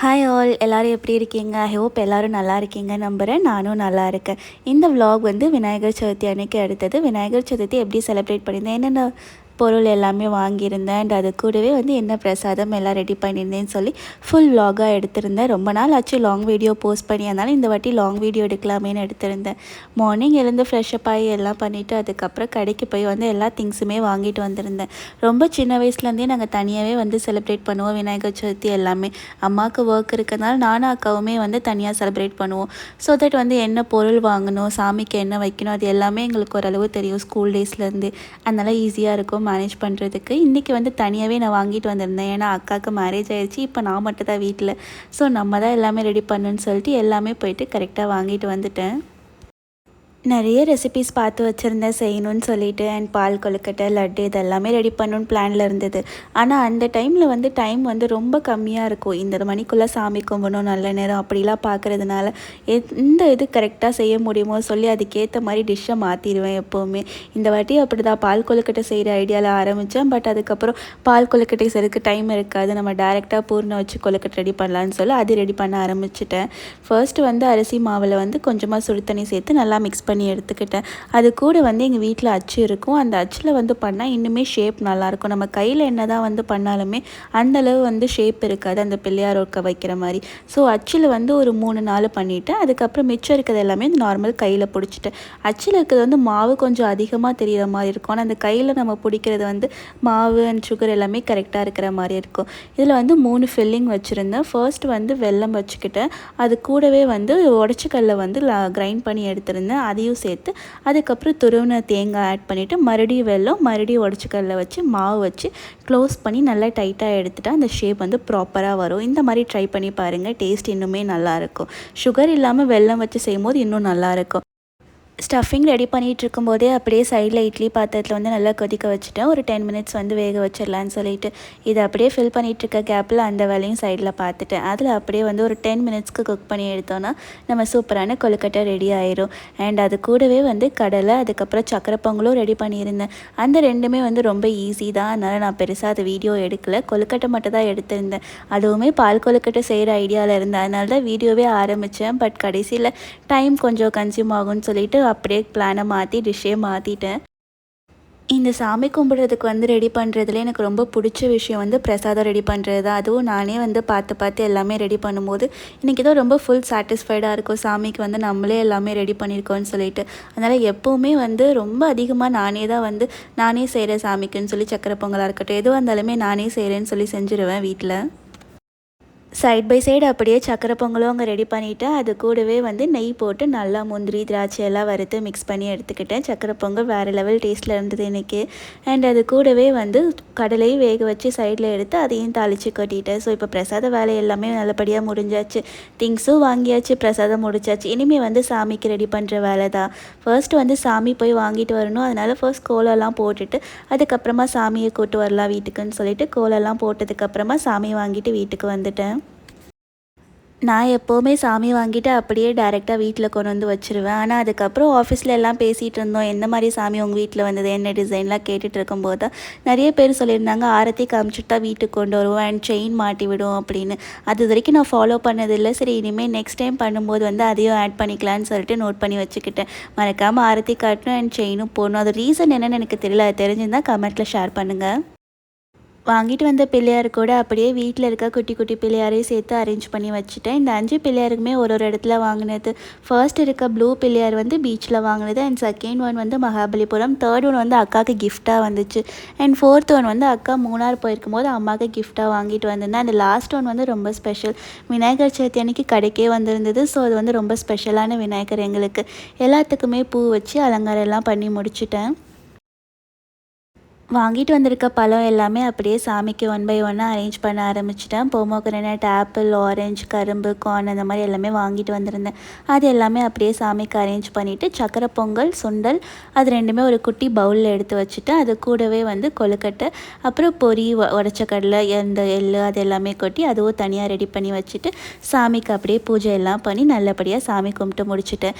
Hi all எல்லோரும் எப்படி இருக்கீங்க? ஐ ஹோப் எல்லோரும் நல்லா இருக்கீங்க நம்புகிறேன் நானும் நல்லா இருக்கேன். இந்த விலாக் வந்து விநாயகர் சதுர்த்தி அன்னைக்கு எடுத்தது விநாயகர் சதுர்த்தி எப்படி செலிப்ரேட் பண்ணியிருந்தேன்? என்னென்ன பொருள் எல்லாமே வாங்கியிருந்தேன். அண்ட் அது கூடவே வந்து என்ன பிரசாதம் எல்லாம் ரெடி பண்ணியிருந்தேன்னு சொல்லி ஃபுல் வ்ளாகாக எடுத்திருந்தேன். ரொம்ப நாள் ஆச்சு லாங் வீடியோ போஸ்ட் பண்ணியிருந்தாலும் இந்த வாட்டி லாங் வீடியோ எடுக்கலாமேன்னு எடுத்திருந்தேன். மார்னிங் எழுந்து ஃப்ரெஷ்அப் ஆகி எல்லாம் பண்ணிவிட்டு அதுக்கப்புறம் கடைக்கு போய் வந்து எல்லா திங்ஸுமே வாங்கிட்டு வந்திருந்தேன். ரொம்ப சின்ன வயசுலேருந்தே நாங்கள் தனியாகவே வந்து செலிப்ரேட் பண்ணுவோம். விநாயகர் சதுர்த்தி எல்லாமே. அம்மாவுக்கு ஒர்க் இருக்கிறதுனால நானும் அக்காவுமே வந்து தனியாக செலிப்ரேட் பண்ணுவோம். ஸோ தட் வந்து என்ன பொருள் வாங்கணும் சாமிக்கு என்ன வைக்கணும் அது எல்லாமே எங்களுக்கு ஓரளவு தெரியும் ஸ்கூல் டேஸ்லேருந்து அதனால் ஈஸியாக இருக்கும். மேனேஜ் பண்ணுறதுக்கு இன்றைக்கி வந்து தனியாகவே நான் வாங்கிட்டு வந்திருந்தேன். ஏன்னா அக்காவுக்கு மேரேஜ் ஆயிடுச்சு இப்போ நான் மட்டும் தான் வீட்டில் ஸோ நம்ம தான் எல்லாமே ரெடி பண்ணுன்னு சொல்லிட்டு எல்லாமே போயிட்டு கரெக்டாக வாங்கிட்டு வந்துட்டேன். நிறைய ரெசிபிஸ் பார்த்து வச்சுருந்தேன் செய்யணும்னு சொல்லிட்டு அண்ட் பால் கொழுக்கட்டை லட்டு இதெல்லாமே ரெடி பண்ணணும்னு பிளானில் இருந்தது. ஆனால் அந்த டைமில் வந்து டைம் வந்து ரொம்ப கம்மியாக இருக்கும். இந்த மணிக்குள்ளே சாமி கும்பிடணும் நல்ல நேரம் அப்படிலாம் பார்க்குறதுனால எந்த இது கரெக்டாக செய்ய முடியுமோ சொல்லி அதுக்கேற்ற மாதிரி டிஷ்ஷை மாற்றிடுவேன் எப்போவுமே. இந்த வாட்டி அப்படி தான் பால் கொழுக்கட்டை செய்கிற ஐடியாவில் ஆரம்பித்தேன் பட் அதுக்கப்புறம் பால் கொழுக்கட்டை செய்யறதுக்கு டைம் இருக்காது. நம்ம டேரெக்டாக பூர்ணம் வச்சு கொழுக்கட்டை ரெடி பண்ணலான்னு சொல்லி அது ரெடி பண்ண ஆரம்பிச்சிட்டேன். ஃபர்ஸ்ட் வந்து அரிசி மாவில் வந்து கொஞ்சமாக சுடு தண்ணி சேர்த்து நல்லா மிக்ஸ் பண்ணி எடுத்துக்கிட்டேன். அது கூட வந்து எங்கள் வீட்டில் அச்சு இருக்கும். அந்த அச்சில் வந்து பண்ணால் இன்னுமே ஷேப் நல்லாயிருக்கும் நம்ம கையில் என்ன தான் வந்து பண்ணாலுமே அந்தளவு வந்து ஷேப் இருக்காது. அந்த பிள்ளையார் ஒர்க்க வைக்கிற மாதிரி. ஸோ அச்சில் வந்து ஒரு மூணு நாள் பண்ணிவிட்டேன் அதுக்கப்புறம் மிச்சம் இருக்கிறது எல்லாமே நார்மல் கையில் பிடிச்சிட்டேன். அச்சில் இருக்கிறது வந்து மாவு கொஞ்சம் அதிகமாக தெரிகிற மாதிரி இருக்கும். ஆனால் அந்த கையில் நம்ம பிடிக்கிறது வந்து மாவு அண்ட் சுகர் எல்லாமே கரெக்டாக இருக்கிற மாதிரி இருக்கும். இதில் வந்து மூணு ஃபில்லிங் வச்சுருந்தேன். ஃபர்ஸ்ட் வந்து வெல்லம் வச்சுக்கிட்டேன். அது கூடவே வந்து உடச்சிக்கல்ல வந்து கிரைண்ட் பண்ணி எடுத்திருந்தேன். அதையும் சேர்த்து அதுக்கப்புறம் துருவின தேங்காய் ஆட் பண்ணிவிட்டு மறுபடியும் வெல்லம் மறுபடியும் உடச்சிக்கல்ல வச்சு மாவு வச்சு க்ளோஸ் பண்ணி நல்லா டைட்டாக எடுத்துட்டா அந்த ஷேப் வந்து ப்ராப்பராக வரும். இந்த மாதிரி ட்ரை பண்ணி பாருங்கள் டேஸ்ட் இன்னுமே நல்லாயிருக்கும் சுகர் இல்லாமல் வெல்லம் வச்சு செய்யும்போது இன்னும் நல்லாயிருக்கும் ஸ்டஃபிங் ரெடி பண்ணிகிட்டு இருக்கும்போதே அப்படியே சைடில் இட்லி பாத்திரத்தில் வந்து நல்லா கொதிக்க வச்சுட்டேன். ஒரு டென் மினிட்ஸ் வந்து வேக வச்சிடலான்னு சொல்லிட்டு இதை அப்படியே ஃபில் பண்ணிகிட்டு இருக்க கேப்பில் அந்த வேலையும் சைடில் பார்த்துட்டேன் அதில் அப்படியே வந்து ஒரு டென் மினிட்ஸ்க்கு குக் பண்ணி எடுத்தோன்னா நம்ம சூப்பரான கொழுக்கட்டை ரெடி ஆயிரும். அண்ட் அது கூடவே வந்து கடலை அதுக்கப்புறம் சக்கரை பொங்கலும் ரெடி பண்ணியிருந்தேன். அந்த ரெண்டுமே வந்து ரொம்ப ஈஸி தான். அதனால் நான் பெருசாக அது வீடியோ எடுக்கல. கொழுக்கட்டை மட்டும் தான் எடுத்திருந்தேன். அதுவுமே பால் கொழுக்கட்டை செய்கிற ஐடியாவில் இருந்தேன். அதனால தான் வீடியோவே ஆரம்பித்தேன் பட் கடைசியில் டைம் கொஞ்சம் கன்சியூம் ஆகும்னு சொல்லிட்டு அப்படியே பிளானை மாற்றி டிஷ்ஷே மாற்றிட்டேன் இந்த சாமி கும்பிட்றதுக்கு வந்து ரெடி பண்ணுறதுல எனக்கு ரொம்ப பிடிச்ச விஷயம் வந்து பிரசாதம் ரெடி பண்ணுறது தான். அதுவும் நானே வந்து பார்த்து பார்த்து எல்லாமே ரெடி பண்ணும்போது இன்றைக்கி தான் ரொம்ப ஃபுல் சாட்டிஸ்ஃபைடாக இருக்கும். சாமிக்கு வந்து நம்மளே எல்லாமே ரெடி பண்ணியிருக்கோம்னு சொல்லிட்டு. அதனால் எப்போவுமே வந்து ரொம்ப அதிகமாக நானே தான் வந்து நானே செய்கிறேன் சாமிக்குன்னு சொல்லி சக்கரை பொங்கலாக இருக்கட்டும் எதுவாக இருந்தாலுமே நானே செய்கிறேன்னு சொல்லி செஞ்சுருவேன் வீட்டில் சைட் பை சைடு அப்படியே சக்கரை பொங்கலும் அங்கே ரெடி பண்ணிவிட்டு அது கூடவே வந்து நெய் போட்டு நல்லா முந்திரி திராட்சை எல்லாம் வறுத்து மிக்ஸ் பண்ணி எடுத்துக்கிட்டேன். சக்கரை பொங்கல் வேறு லெவல் டேஸ்ட்டில் இருந்தது இன்றைக்கி அண்ட் அது கூடவே வந்து கடலையும் வேக வச்சு சைடில் எடுத்து அதையும் தாளித்து கொட்டிட்டேன். ஸோ இப்போ பிரசாத வேலை எல்லாமே நல்லபடியாக முடிஞ்சாச்சு. திங்ஸும் வாங்கியாச்சு பிரசாதம் முடிச்சாச்சு. இனிமேல் வந்து சாமிக்கு ரெடி பண்ணுற வேலை தான். ஃபர்ஸ்ட் வந்து சாமி போய் வாங்கிட்டு வரணும். அதனால் ஃபர்ஸ்ட் கோலம்லாம் போட்டுட்டு அதுக்கப்புறமா சாமியை கூட்டு வரலாம் வீட்டுக்குன்னு சொல்லிட்டு கோலம்லாம் போட்டதுக்கப்புறமா சாமியை வாங்கிட்டு வீட்டுக்கு வந்துட்டேன். நான் எப்போவுமே சாமி வாங்கிட்டு அப்படியே டேரெக்டாக வீட்டில் கொண்டு வந்து வச்சுருவேன். ஆனால் அதுக்கப்புறம் ஆஃபீஸில் எல்லாம் பேசிகிட்டு இருந்தோம். எந்த மாதிரி சாமி உங்கள் வீட்டில் வந்தது? என்ன டிசைன்லாம் கேட்டுட்டு இருக்கும்போது தான் நிறைய பேர் சொல்லியிருந்தாங்க ஆரத்தி காமிச்சிட்டு தான் வீட்டுக்கு கொண்டு வருவோம். அண்ட் செயின் மாட்டி விடும் அப்படின்னு. அது வரைக்கும் நான் ஃபாலோ பண்ணதில்லை. சரி இனிமேல் நெக்ஸ்ட் டைம் பண்ணும்போது வந்து அதையும் ஆட் பண்ணிக்கலான்னு சொல்லிட்டு நோட் பண்ணி வச்சுக்கிட்டேன். மறக்காமல் ஆரத்தி காட்டணும் அண்ட் செயினும் போடணும். அது ரீசன் என்னென்னு எனக்கு தெரியல. அது தெரிஞ்சிருந்தால் கமெண்ட்டில் ஷேர் பண்ணுங்கள் வாங்கிட்டு வந்த பிள்ளையார் கூட அப்படியே வீட்டில் இருக்க குட்டி குட்டி பிள்ளையாரையும் சேர்த்து அரேஞ்ச் பண்ணி வச்சுட்டேன். இந்த அஞ்சு பிள்ளையாருக்குமே ஒரு ஒரு இடத்துல வாங்கினது. ஃபர்ஸ்ட் இருக்க ப்ளூ பிள்ளையார் வந்து பீச்சில் வாங்கினது. அண்ட் செகண்ட் ஒன் வந்து மகாபலிபுரம். தேர்ட் ஒன் வந்து அக்காவுக்கு கிஃப்டாக வந்துச்சு. அண்ட் ஃபோர்த் ஒன் வந்து அக்கா மூணார் போயிருக்கும் போது அம்மாவுக்கு கிஃப்டாக வாங்கிட்டு வந்திருந்தேன் அந்த லாஸ்ட் ஒன் வந்து ரொம்ப ஸ்பெஷல் விநாயகர் சதுர்த்தி அன்னைக்கு கடைக்கே வந்திருந்தது. ஸோ அது வந்து ரொம்ப ஸ்பெஷலான விநாயகர் எங்களுக்கு. எல்லாத்துக்குமே பூ வச்சு அலங்காரம் எல்லாம் பண்ணி முடிச்சுட்டேன். வாங்கிட்டு வந்திருக்க பழம் எல்லாமே அப்படியே சாமிக்கு ஒன் பை ஒன்னாக அரேஞ்ச் பண்ண ஆரம்பிச்சிட்டேன். போமோக்ரனட் ஆப்பிள் ஆரஞ்சு கரும்பு கார்ன் அந்த மாதிரி எல்லாமே வாங்கிட்டு வந்திருந்தேன். அது எல்லாமே அப்படியே சாமிக்கு அரேஞ்ச் பண்ணிவிட்டு சக்கரை பொங்கல் சுண்டல் அது ரெண்டுமே ஒரு குட்டி பவுலில் எடுத்து வச்சுட்டு அது கூடவே வந்து கொழுக்கட்டை அப்புறம் பொரி உடச்ச கடலை அந்த எள்ளு அது எல்லாமே கொட்டி அதுவும் தனியாக ரெடி பண்ணி வச்சுட்டு சாமிக்கு அப்படியே பூஜை எல்லாம் பண்ணி நல்லபடியாக சாமி கும்பிட்டு முடிச்சுட்டேன்.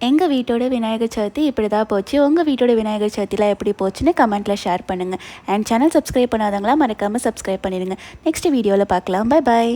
எங்கள் வீட்டோட விநாயகர் சதுர்த்தி இப்படி தான் போச்சு. உங்கள் வீட்டோட விநாயகர் சதுர்த்திலாம் எப்படி போச்சுன்னு கமெண்ட்டில் ஷேர் பண்ணுங்கள் அண்ட் சேனல் சப்ஸ்கிரைப் பண்ணாதவங்களாம் மறக்காமல் சப்ஸ்கிரைப் பண்ணிடுங்க. நெக்ஸ்ட் வீடியோவில் பார்க்கலாம். பாய் பாய்